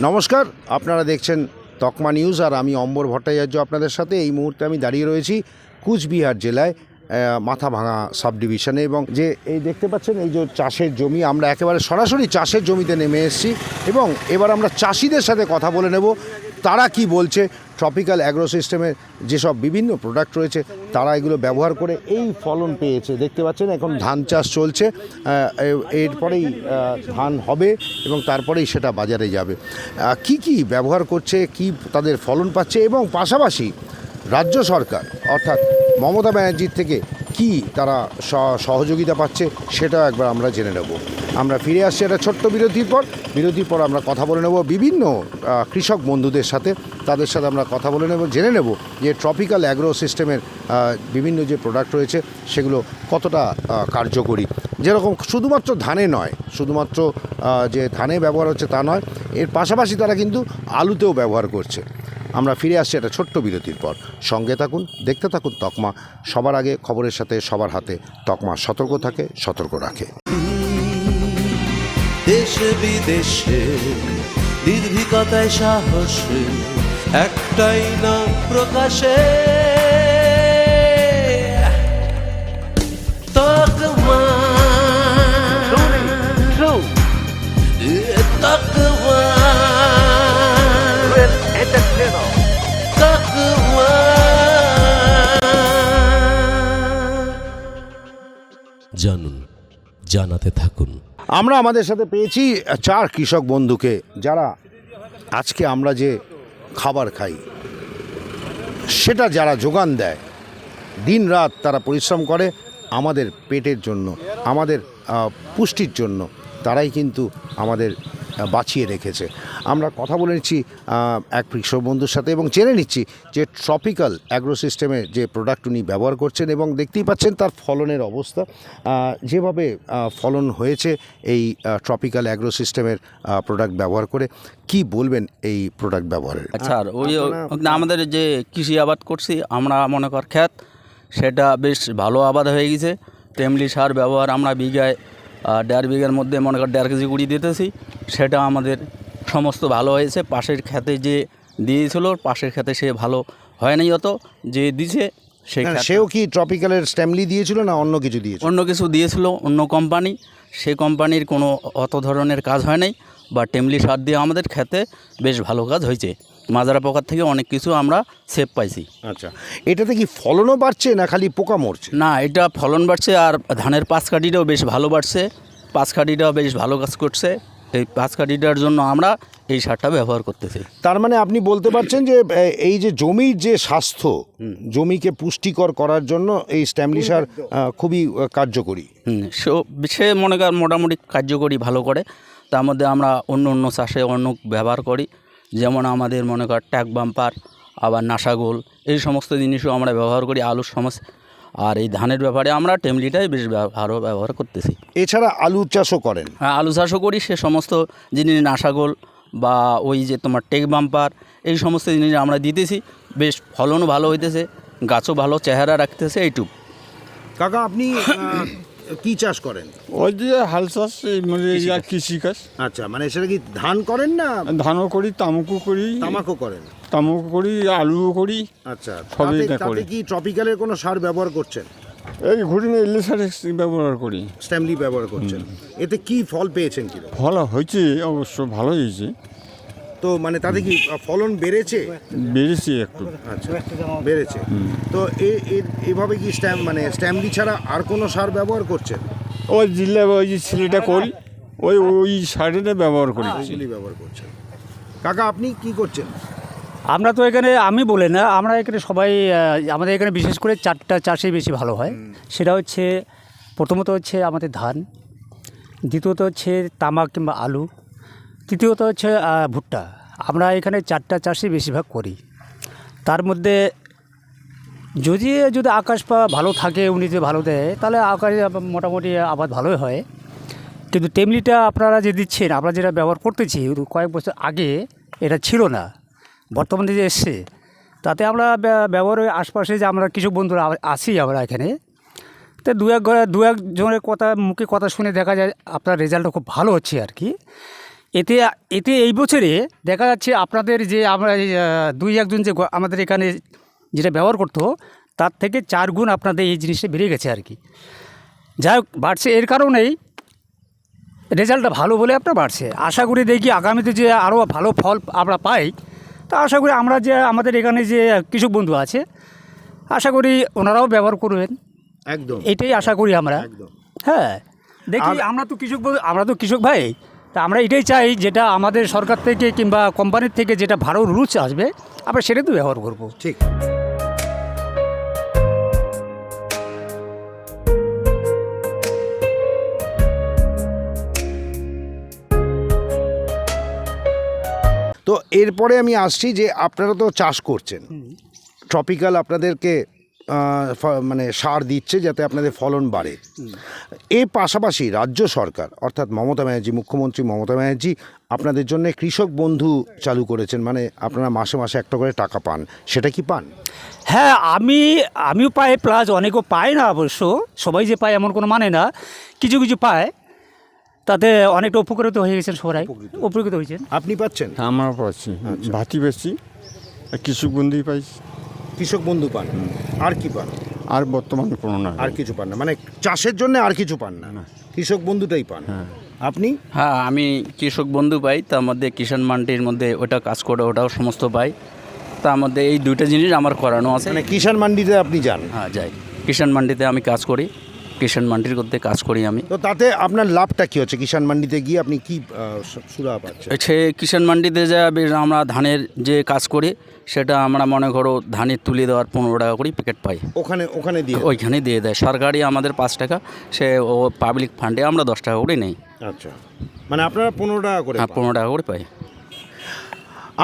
নমস্কার, আপনারা দেখছেন তকমা নিউজ আর আমি অম্বর ভট্টাচার্য আপনাদের সাথে। এই মুহূর্তে আমি দাঁড়িয়ে রয়েছি কুচবিহার জেলায় মাথা ভাঙা সাব ডিভিশনে এবং যে এই দেখতে পাচ্ছেন, এই যে চাষের জমি, আমরা একেবারে সরাসরি চাষের জমিতে নেমে এসেছি এবং এবার আমরা চাষিদের সাথে কথা বলে নেব। তারা কি বলছে? ট্রপিক্যাল অ্যাগ্রো সিস্টেমের যেসব বিভিন্ন প্রোডাক্ট রয়েছে, তারা এগুলো ব্যবহার করে এই ফলন পেয়েছে। দেখতে পাচ্ছেন, এখন ধান চাষ চলছে। এরপরেই ধান হবে এবং তারপরেই সেটা বাজারে যাবে। কি কি ব্যবহার করছে, কি তাদের ফলন পাচ্ছে এবং পাশাপাশি রাজ্য সরকার, অর্থাৎ মমতা ব্যানার্জির থেকে কি তারা সহযোগিতা পাচ্ছে সেটাও একবার আমরা জেনে নেব। আমরা ফিরে আসছি একটা ছোট্ট বিরতির পর। বিরতির পর আমরা কথা বলে নেব বিভিন্ন কৃষক বন্ধুদের সাথে। তাদের সাথে আমরা কথা বলে নেব, জেনে নেব যে ট্রপিক্যাল অ্যাগ্রো সিস্টেমের বিভিন্ন যে প্রোডাক্ট রয়েছে, সেগুলো কতটা কার্যকরী। যেরকম শুধুমাত্র ধানে নয়, শুধুমাত্র যে ধানে ব্যবহার হচ্ছে তা নয়, এর পাশাপাশি তারা কিন্তু আলুতেও ব্যবহার করছে। আমরা ফিরে আসছি একটা ছোট্ট বিরতির পর। সঙ্গে থাকুন, দেখতে থাকুন তকমা। সবার আগে খবরের সাথে সবার হাতে তকমা সতর্ক থাকে, সতর্ক রাখে। দেশে বিদেশে নির্ভীকতায় সাহসে একটাই না প্রকাশে। জানুন জানাতে থাকুন। আমরা আমাদের সাথে পেয়েছি চার কৃষক বন্ধুকে যারা আজকে আমরা যে খাবার খাই, সেটা যারা যোগান দেয়, দিন রাত তারা পরিশ্রম করে আমাদের পেটের জন্য, আমাদের পুষ্টির জন্য, তারাই কিন্তু আমাদের বাঁচিয়ে রেখেছে। আমরা কথা বলে নিচ্ছি এক কৃষক বন্ধুর সাথে এবং জেনে নিচ্ছি যে ট্রপিক্যাল অ্যাগ্রো সিস্টেমে যে প্রোডাক্ট উনি ব্যবহার করছেন এবং দেখতেই পাচ্ছেন তার ফলনের অবস্থা। যেভাবে ফলন হয়েছে এই ট্রপিক্যাল অ্যাগ্রো সিস্টেমের প্রোডাক্ট ব্যবহার করে কি বলবেন এই প্রোডাক্ট ব্যবহারের? আচ্ছা ওই আমাদের যে কৃষি আবাদ করছি আমরা মনে কর খ্যাত সেটা বেশ ভালো আবাদ হয়ে গেছে। তেমলি সার ব্যবহার আমরা বিঘায় দেড় বিঘার মধ্যে মনে কর দেড় কেজি কুড়ি দিতেছি। সেটা আমাদের সমস্ত ভালো হয়েছে। পাশের খেতে যে দিয়েছিল পাশের খেতে সে ভালো হয় নাই অত। যে দিছে সেও কি ট্রপিক্যালের স্ট্যামলি দিয়েছিল না অন্য কিছু দিয়েছিল? অন্য কিছু দিয়েছিল অন্য কোম্পানি। সে কোম্পানির কোনো অত ধরনের কাজ হয় নাই। বা টেমলি সার দিয়ে আমাদের খেতে বেশ ভালো কাজ হয়েছে। মাজরা পোকার থেকে অনেক কিছু আমরা সেভ পাইছি। আচ্ছা এটাতে কি ফলনও বাড়ছে না খালি পোকা মরছে? না এটা ফলন বাড়ছে আর ধানের পাঁচ কাঠিটাও বেশ ভালো বাড়ছে। পাঁচ কাঠিটাও বেশ ভালো কাজ করছে। এই পাঁচ কাঠিটার জন্য আমরা এই সারটা ব্যবহার করতেছি। তার মানে আপনি বলতে পারছেন যে এই যে জমির যে স্বাস্থ্য জমিকে পুষ্টিকর করার জন্য এই স্ট্যামলি সার খুবই কার্যকরী। হুম সে মনে কর মোটামুটি কার্যকরী ভালো করে। তার মধ্যে আমরা অন্য অন্য চাষে অন্য ব্যবহার করি। যেমন আমাদের মনে কর ট্যাগ বাম্পার আবার নাসাগোল এই সমস্ত জিনিসও আমরা ব্যবহার করি আলুর সমস্যা আর এই ধানের ব্যাপারে আমরা টেমলিটাই বেশ আরও ব্যবহার করতেছি। এছাড়া আলু চাষও করেন? হ্যাঁ আলু চাষও করি সে সমস্ত জিনিস নাসাগোল বা ওই যে তোমার টেক বাম্পার এই সমস্ত জিনিস আমরা দিতেছি। বেশ ফলনও ভালো হইতেছে গাছও ভালো চেহারা রাখতেছে এইটুক। কাকা আপনি কি চাষ করেন? ওই যে হাল চাষ মানে কৃষিকাজ আচ্ছা মানে সেটা কি ধান করেন না? ধানও করি তামাকও করি। তামাকও করেন? তামাকও করি আলুও করি। আচ্ছা সবই করি। কি ট্রপিক্যালের কোনো সার ব্যবহার করছেন? এই ঘুরি না এলে সার ব্যবহার করি। স্ট্যামলি ব্যবহার করছেন। এতে কি ফল পেয়েছেন কি ফল হয়েছে অবশ্য ভালো হয়েছে। তো মানে তাতে কি ফলন বেড়েছে? বেড়েছে একটু। আচ্ছা বেড়েছে। তো এভাবে কি স্ট্যাম্প মানে স্ট্যাম্পলি ছাড়া আর কোনো সার ব্যবহার করছেন? ওই জিল্লা ওই যে ছেলেটা করি ওই ওই সারটা ব্যবহার করি। চিলি ব্যবহার করছেন। কাকা আপনি কি করছেন? আমরা তো এখানে আমি বলে না আমরা এখানে সবাই আমাদের এখানে বিশেষ করে চারটা চাষই বেশি ভালো হয়। সেটা হচ্ছে প্রথমত হচ্ছে আমাদের ধান দ্বিতীয়ত হচ্ছে তামাক কিংবা আলু তৃতীয়ত হচ্ছে ভুট্টা। আমরা এখানে চারটা চাষই বেশিরভাগ করি। তার মধ্যে যদি যদি আকাশ ভালো থাকে, উনি যদি ভালো দেয়, তাহলে আকাশে মোটামুটি আবাদ ভালোই হয়। কিন্তু টেমলিটা আপনারা যে দিচ্ছেন, আমরা যেটা ব্যবহার করতেছি, কয়েক বছর আগে এটা ছিল না, বর্তমানে যে এসছে, তাতে আমরা ব্য- ব্যবহারের আশপাশে যে আমরা কিছু বন্ধুরা আছি আমরা এখানে, তো দু এক ঘরে, দু একজনের কথা, মুখে কথা শুনে দেখা যায়, আপনার রেজাল্টটা খুব ভালো হচ্ছে আর কি। এতে এতে এই বছরে দেখা যাচ্ছে আপনাদের যে আমরা দুই একজন যে আমাদের এখানে যেটা ব্যবহার করতো তার থেকে চার গুণ আপনাদের এই জিনিসটা বেড়ে গেছে আর কি। যাই হোক বাড়ছে। এর কারণেই রেজাল্টটা ভালো বলে আপনার বাড়ছে। আশা করি দেখি আগামীতে যে আরও ভালো ফল আমরা পাই তা আশা করি আমরা যে আমাদের এখানে যে কৃষক বন্ধু আছে আশা করি ওনারাও ব্যবহার করবেন। একদম। এটাই আশা করি আমরা। একদম। হ্যাঁ। দেখি আমরা তো কৃষক বন্ধু- আমরা তো কৃষক ভাই। তা আমরা এটাই চাই যেটা আমাদের সরকার থেকে কিংবা কোম্পানির থেকে যেটা ভালো রুলস আসবে আমরা সেটা তো ব্যবহার করব। ঠিক। তো এরপরে আমি আসছি যে আপনারা তো চাষ করছেন। ট্রপিক্যাল আপনাদেরকে মানে সার দিচ্ছে যাতে আপনাদের ফলন বাড়ে। এর পাশাপাশি রাজ্য সরকার অর্থাৎ মমতা ব্যানার্জি মুখ্যমন্ত্রী মমতা ব্যানার্জি আপনাদের জন্য কৃষক বন্ধু চালু করেছেন। মানে আপনারা মাসে মাসে একটা করে টাকা পান। সেটা কি পান? হ্যাঁ আমি আমিও পাই প্লাস অনেকেও পায় না অবশ্য। সবাই যে পায় এমন কোনো মানে না। কিছু কিছু পায়। তাতে অনেকটা উপকৃত হয়ে গেছেন সবাই। উপকৃত। হয়েছেন। আপনি পাচ্ছেন? আমরা পাচ্ছি। ভাতি বেশি কৃষক বন্ধুই পাইছি। কৃষক বন্ধু পান আর কি পান? আর বর্তমানে কোনো না আর কিছু পান না মানে চাষের জন্য আর কিছু পান না। কৃষক বন্ধুটাই পান। আপনি? হ্যাঁ আমি কৃষক বন্ধু পাই তার মধ্যে কিষাণ মান্ডির মধ্যে ওটা কাজ করে ওটাও সমস্ত পাই। তার মধ্যে এই দুইটা জিনিস আমার করানো আছে। মানে কিষাণ মান্ডিতে আপনি যান? হ্যাঁ যাই। কিষাণ মান্ডিতে আমি কাজ করি। কিষাণ মান্ডির মধ্যে কাজ করি আমি। তো তাতে আপনার লাভটা কি হচ্ছে? কিষাণ মান্ডিতে গিয়ে আপনি কি সুরা পাচ্ছেন? সে কিষাণ মান্ডিতে যা আমরা ধানের যে কাজ করি সেটা আমরা মনে করো ধানের তুলে দেওয়ার পনেরো টাকা করে প্যাকেট পাই। ওখানে ওখানে দিয়ে ওইখানে দিয়ে দেয়। সরকারি আমাদের পাঁচ টাকা সে ও পাবলিক ফান্ডে আমরা দশ টাকা করে নেই। আচ্ছা। মানে আপনারা পনেরো টাকা করে হ্যাঁ পনেরো টাকা করে পাই।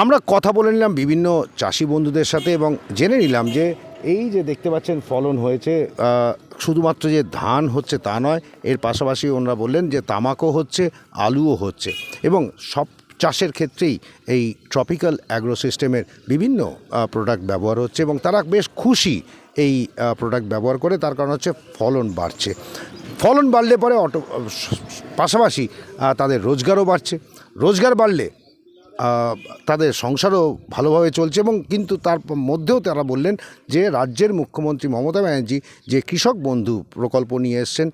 আমরা কথা বলে নিলাম বিভিন্ন চাষি বন্ধুদের সাথে এবং জেনে নিলাম যে এই যে দেখতে পাচ্ছেন ফলন হয়েছে শুধুমাত্র যে ধান হচ্ছে তা নয়, এর পাশাপাশি ওনারা বললেন যে তামাকও হচ্ছে, আলুও হচ্ছে এবং সব চাষের ক্ষেত্রেই এই ট্রপিক্যাল অ্যাগ্রো সিস্টেমের বিভিন্ন প্রোডাক্ট ব্যবহার হচ্ছে এবং তারা বেশ খুশি এই প্রোডাক্ট ব্যবহার করে, তার কারণ হচ্ছে ফলন বাড়ছে। ফলন বাড়লে পরে অটো, পাশাপাশি তাদের রোজগারও বাড়ছে। রোজগার বাড়লে তাদের সংসারও ভালোভাবে চলছে এবং কিন্তু তার মধ্যেও তারা বললেন যে রাজ্যের মুখ্যমন্ত্রী মমতা ব্যানার্জি যে কৃষক বন্ধু প্রকল্প নিয়ে এসছেন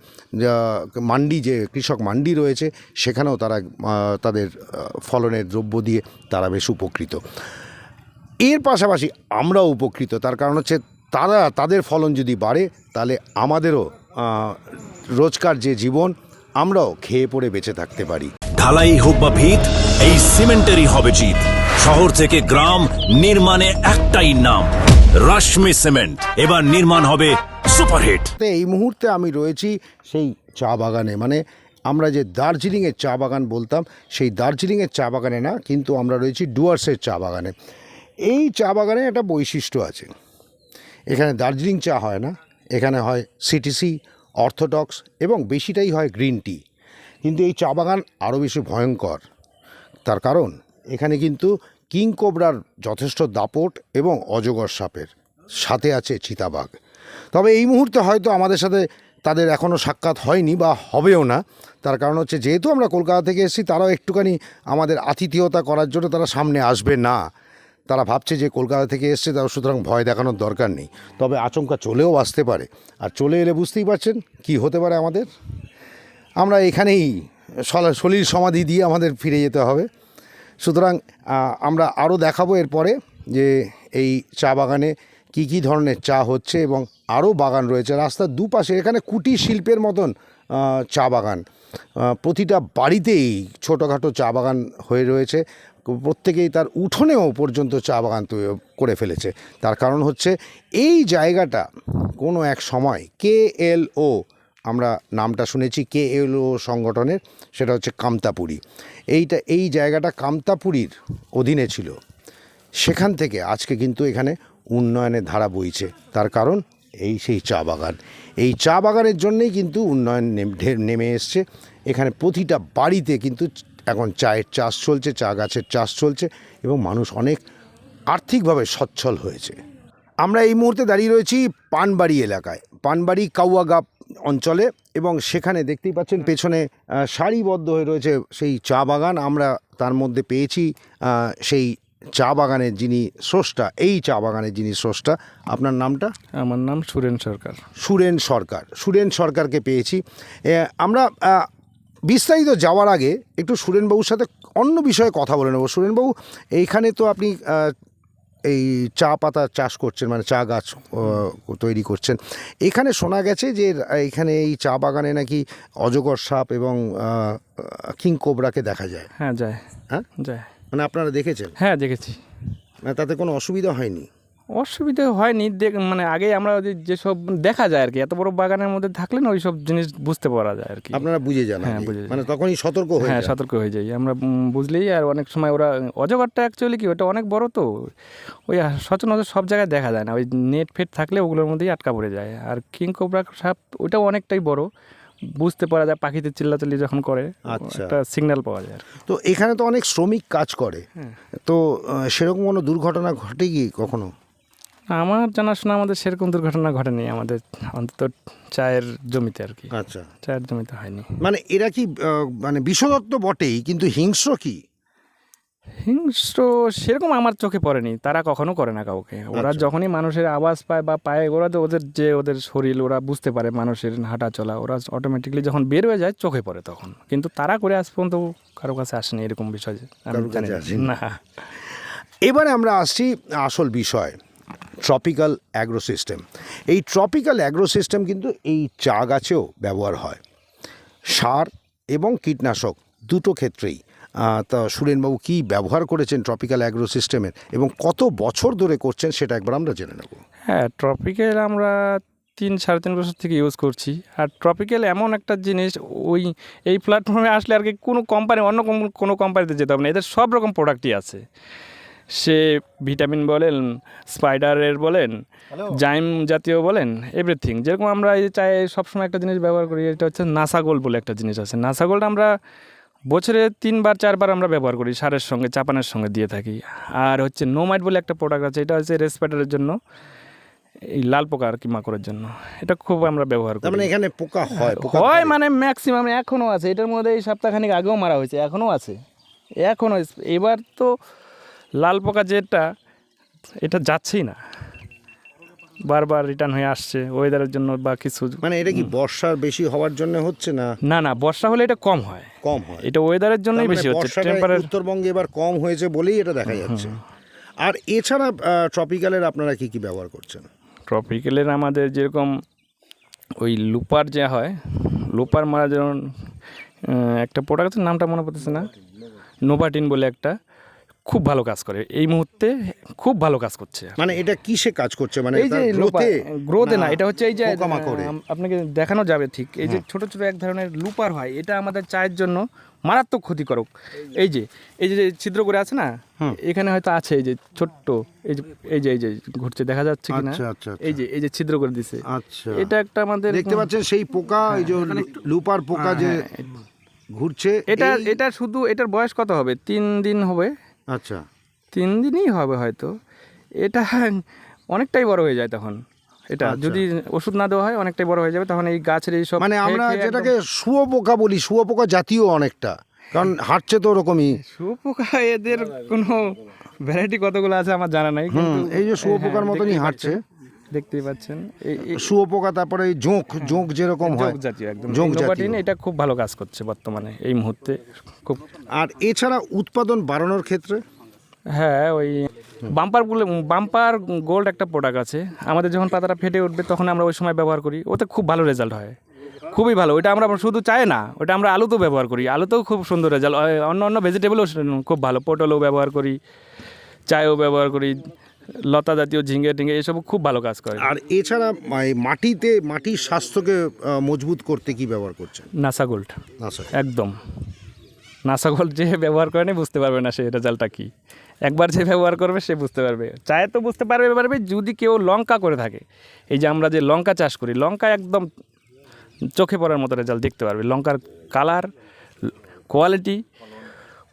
মান্ডি যে কৃষক মান্ডি রয়েছে, সেখানেও তারা তাদের ফলনের দ্রব্য দিয়ে তারা বেশ উপকৃত। এর পাশাপাশি আমরাও উপকৃত, তার কারণ হচ্ছে তারা, তাদের ফলন যদি বাড়ে, তাহলে আমাদেরও রোজকার যে জীবন আমরাও খেয়ে পড়ে বেঁচে থাকতে পারি। ঢালাই হোক বা ভিত এই সিমেন্টেরই হবে জিত। শহর থেকে গ্রাম নির্মাণে একটাই নাম রাশমি সিমেন্ট। এবার নির্মাণ হবে সুপারহিট। এই মুহূর্তে আমি রয়েছি সেই চা বাগানে। মানে আমরা যে দার্জিলিংয়ের চা বাগান বলতাম সেই দার্জিলিংয়ের চা বাগানে না কিন্তু আমরা রয়েছি ডুয়ার্সের চা বাগানে। এই চা বাগানে একটা বৈশিষ্ট্য আছে। এখানে দার্জিলিং চা হয় না এখানে হয় সিটিসি অর্থোডক্স এবং বেশিটাই হয় গ্রিন টি। কিন্তু এই চা বাগান আরও বেশি ভয়ঙ্কর। তার কারণ, এখানে কিন্তু কিং কোবরার যথেষ্ট দাপট এবং অজগর সাপের সাথে আছে চিতাবাঘ। তবে এই মুহূর্তে হয়তো আমাদের সাথে তাদের এখনও সাক্ষাৎ হয়নি বা হবেও না। তার কারণ হচ্ছে, যেহেতু আমরা কলকাতা থেকে এসেছি, তারাও একটুখানি আমাদের আতিথেয়তা করার জন্য তারা সামনে আসবে না। তারা ভাবছে যে কলকাতা থেকে এসছে তার সুতরাং ভয় দেখানোর দরকার নেই। তবে আচমকা চলেও আসতে পারে। আর চলে এলে বুঝতেই পারছেন কি হতে পারে আমাদের। আমরা এখানেই সলিল সমাধি দিয়ে আমাদের ফিরে যেতে হবে। সুতরাং আমরা আরও দেখাবো এরপরে যে এই চা বাগানে কি কি ধরনের চা হচ্ছে এবং আরও বাগান রয়েছে। রাস্তার দুপাশে এখানে কুটির শিল্পের মতন চা বাগান। প্রতিটা বাড়িতেই ছোটোখাটো চা বাগান হয়ে রয়েছে। প্রত্যেকেই তার উঠোনেও পর্যন্ত চা বাগান করে ফেলেছে। তার কারণ হচ্ছে এই জায়গাটা কোনো এক সময় কে এল ও, আমরা নামটা শুনেছি, কে এল ও সংগঠনের, সেটা হচ্ছে কামতাপুরী। এইটা, এই জায়গাটা কামতাপুরীর অধীনে ছিল। সেখান থেকে আজকে কিন্তু এখানে উন্নয়নের ধারা বইছে। তার কারণ এই সেই চা বাগান। এই চা বাগানের জন্যেই কিন্তু উন্নয়ন নেমে এসছে। এখানে প্রতিটা বাড়িতে কিন্তু এখন চায়ের চাষ চলছে, চা গাছের চাষ চলছে এবং মানুষ অনেক আর্থিকভাবে সচ্ছল হয়েছে। আমরা এই মুহূর্তে দাঁড়িয়ে রয়েছি পানবাড়ি এলাকায়, পানবাড়ি কাউয়াগাপ অঞ্চলে এবং সেখানে দেখতেই পাচ্ছেন পেছনে সারিবদ্ধ হয়ে রয়েছে সেই চা বাগান। আমরা তার মধ্যে পেয়েছি সেই চা বাগানের যিনি স্রষ্টা এই চা বাগানের যিনি স্রষ্টা আপনার নামটা? আমার নাম সুরেন সরকার। সুরেন সরকার। সুরেন সরকারকে পেয়েছি। আমরা বিস্তারিত যাওয়ার আগে একটু সুরেনবাবুর সাথে অন্য বিষয়ে কথা বলে নেব। সুরেনবাবু এইখানে তো আপনি এই চা পাতা চাষ করছেন মানে চা গাছ তৈরি করছেন। এখানে শোনা গেছে যে এখানে এই চা বাগানে নাকি অজগর সাপ এবং কিং কোবরাকে দেখা যায়। হ্যাঁ যায়। হ্যাঁ? যায়। মানে আপনারা দেখেছেন? হ্যাঁ দেখেছি। মানে তাতে কোনো অসুবিধা হয়নি? অসুবিধা হয়নি দেখ মানে আগে আমরা ওই যেসব দেখা যায় আর কি এত বড় বাগানের মধ্যে থাকলে না ওই সব জিনিস বুঝতে পারা যায় আর কি। আপনারা বুঝে যান হ্যাঁ। বুঝে মানে তখনই সতর্ক হয়ে হ্যাঁ সতর্ক হয়ে যাই। আমরা বুঝলেই আর অনেক সময় ওরা অজগরটা অ্যাকচুয়ালি কি ওটা অনেক বড় তো ওই সচরাচর সব জায়গায় দেখা যায় না ওই নেট ফেট থাকলে ওগুলোর মধ্যেই আটকা পড়ে যায়। আর কিং কোবরা সাপ ওটাও অনেকটাই বড় বুঝতে পারা যায় পাখিতে চিল্লাচিল্লি যখন করে আচ্ছা। একটা সিগন্যাল পাওয়া যায় তো এখানে তো অনেক শ্রমিক কাজ করে। হ্যাঁ। তো সেরকম কোনো দুর্ঘটনা ঘটে কি কখনো? আমার জানাশোনা আমাদের সেরকম দুর্ঘটনা ঘটেনি আমাদের অন্তত চায়ের জমিতে আর কি। আচ্ছা। চায়ের জমিতে হয়নি। মানে এরা কি মানে বিষদত্ত বটেই কিন্তু হিংস্র কি? হিংস্র সেরকম আমার চোখে পড়েনি তারা কখনো করে না কাউকে। ওরা আচ্ছা। যখনই মানুষের আওয়াজ পায় বা পায় ওরা তো ওদের যে ওদের শরীর ওরা বুঝতে পারে মানুষের হাঁটা চলা ওরা অটোমেটিকলি যখন বের হয়ে যায় চোখে পড়ে তখন। কিন্তু তারা করে আজ পর্যন্ত কারও কাছে আসেনি এরকম বিষয় আমি জানি না। এবারে আমরা আসছি আসল বিষয় ট্রপিক্যাল অ্যাগ্রো সিস্টেম এই ট্রপিক্যাল অ্যাগ্রো সিস্টেম কিন্তু এই চা গাছেও ব্যবহার হয়। সার এবং কীটনাশক দুটো ক্ষেত্রেই। তা সুরেনবাবু কী ব্যবহার করেছেন ট্রপিক্যাল অ্যাগ্রো সিস্টেমের এবং কত বছর ধরে করছেন সেটা একবার আমরা জেনে নেব। হ্যাঁ ট্রপিক্যাল আমরা তিন সাড়ে তিন বছর থেকে ইউজ করছি। আর ট্রপিক্যাল এমন একটা জিনিস ওই এই প্ল্যাটফর্মে আসলে আর কি কোনো কোম্পানি অন্য কোনো কোম্পানিতে যেতে হবে না। এদের সব রকম প্রোডাক্টই আছে। সে ভিটামিন বলেন স্পাইডারের বলেন জাইম জাতীয় বলেন এভরিথিং যেরকম আমরা এই চাই সবসময় একটা জিনিস ব্যবহার করি এটা হচ্ছে নাসাগোল বলে একটা জিনিস আছে। নাসাগোল্ড আমরা বছরে তিনবার চারবার আমরা ব্যবহার করি সারের সঙ্গে চাপানের সঙ্গে দিয়ে থাকি। আর হচ্ছে নোমাইট বলে একটা প্রোডাক্ট আছে এটা হচ্ছে রেসপিরেটরের জন্য এই লাল পোকা আর কি মাকড়ের জন্য। এটা খুব আমরা ব্যবহার করি মানে এখানে পোকা হয় হয় মানে ম্যাক্সিমাম এখনও আছে এটার মধ্যে এই সপ্তাহখানিক আগেও মারা হয়েছে এখনও আছে। এখনও এবার তো লাল পোকা যেটা এটা যাচ্ছেই না। বারবার রিটার্ন হয়ে আসছে ওয়েদারের জন্য বা কিছু। মানে এটা কি বর্ষার বেশি হওয়ার জন্য হচ্ছে না? না না বর্ষা হলে এটা কম হয়। কম হয়। এটা ওয়েদারের জন্যই মানে বেশি হচ্ছে। টেম্পারেচার উত্তরবঙ্গে এবার কম হয়েছে বলেই এটা দেখা যাচ্ছে। আর এছাড়া ট্রপিক্যালের আপনারা কি কি ব্যবহার করছেন? ট্রপিক্যালের আমাদের যেরকম ওই লুপার যা হয় লুপার মারা যেমন একটা প্রোডাক্ট আছে নামটা মনে পড়তেছে না? নোভাটিন বলে একটা। খুব ভালো কাজ করে। এই মুহূর্তে খুব ভালো কাজ করছে। মানে এটা কিসে কাজ করছে? মানে এই যে গ্রোথে? গ্রোথে না এটা হচ্ছে এই যে আপনাকে দেখানো যাবে ঠিক। এই যে ছোট ছোট এক ধরনের লুপার হয় এটা আমাদের চায়ের জন্য মারাত্মক ক্ষতিকারক। এই যে এই যে ছিদ্র করে আছে না এখানে হয়তো আছে এই যে ছোট্ট এই যে এই যে এই যে ঘুরছে দেখা যাচ্ছে কি না আচ্ছা, আচ্ছা, আচ্ছা। এই যে এই যে ছিদ্র করে দিছে। আচ্ছা। এটা একটা আমাদের দেখতে পাচ্ছেন সেই পোকা এই যে লুপার পোকা যে ঘুরছে এটা এটা শুধু এটার বয়স কত হবে? তিন দিন হবে? আচ্ছা। তিন দিনই হবে হয়তো। এটা অনেকটাই বড় হয়ে যায় তখন। এটা আচ্ছা। যদি ওষুধ না দেওয়া হয় অনেকটাই বড় হয়ে যাবে। তখন এই গাছের এই সব মানে আমরা যেটাকে শুয়োপোকা বলি শুয়োপোকা জাতীয় অনেকটা। কারণ হাঁটছে তো ওরকমই। শুয়োপোকা এদের কোনো ভ্যারাইটি কতগুলো আছে আমার জানা নাই কিন্তু এই যে শুয়োপোকার হ্যাঁ, মতনই হাঁটছে। দেখতেই পাচ্ছেন। এই শুয়োপোকা তারপরে এই জোঁক জোঁক যেরকম হয়। জাতীয় একদম। জোঁক জাতীয়। এটা খুব ভালো কাজ করছে বর্তমানে এই মুহূর্তে। খুব আর এছাড়া উৎপাদন বাড়ানোর ক্ষেত্রে? হ্যাঁ ওই বাম্পার বাম্পার গোল্ড একটা প্রোডাক্ট আছে। আমাদের যখন পাতাটা ফেটে উঠবে তখন আমরা ওই সময় ব্যবহার করি। ওতে খুব ভালো রেজাল্ট হয়। খুবই ভালো। ওটা আমরা শুধু চাই না ওটা আমরা আলুতেও ব্যবহার করি। আলুতেও খুব সুন্দর রেজাল্ট অন্য অন্য ভেজিটেবলও খুব ভালো। পটলও ব্যবহার করি চায়ও ব্যবহার করি। লতা জাতীয় ঝিঙে টিঙ্গে এসব খুব ভালো কাজ করে। আর এছাড়া মাটিতে মাটির স্বাস্থ্যকে মজবুত করতে কি ব্যবহার করছেন? NASA gold. একদম। নাসা গোল্ড যে ব্যবহার করেনি বুঝতে পারবে না সেই রেজাল্টটা কী। একবার যে ব্যবহার করবে সে বুঝতে পারবে। চায়ে তো বুঝতে পারবে পারবে যদি কেউ লঙ্কা করে থাকে। এই যে আমরা যে লঙ্কা চাষ করি লঙ্কা একদম চোখে পড়ার মতো রেজাল্ট দেখতে পারবে। লঙ্কার কালার কোয়ালিটি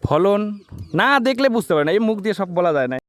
ফলন না দেখলে বুঝতে পারে না। এই মুখ দিয়ে সব বলা যায় না।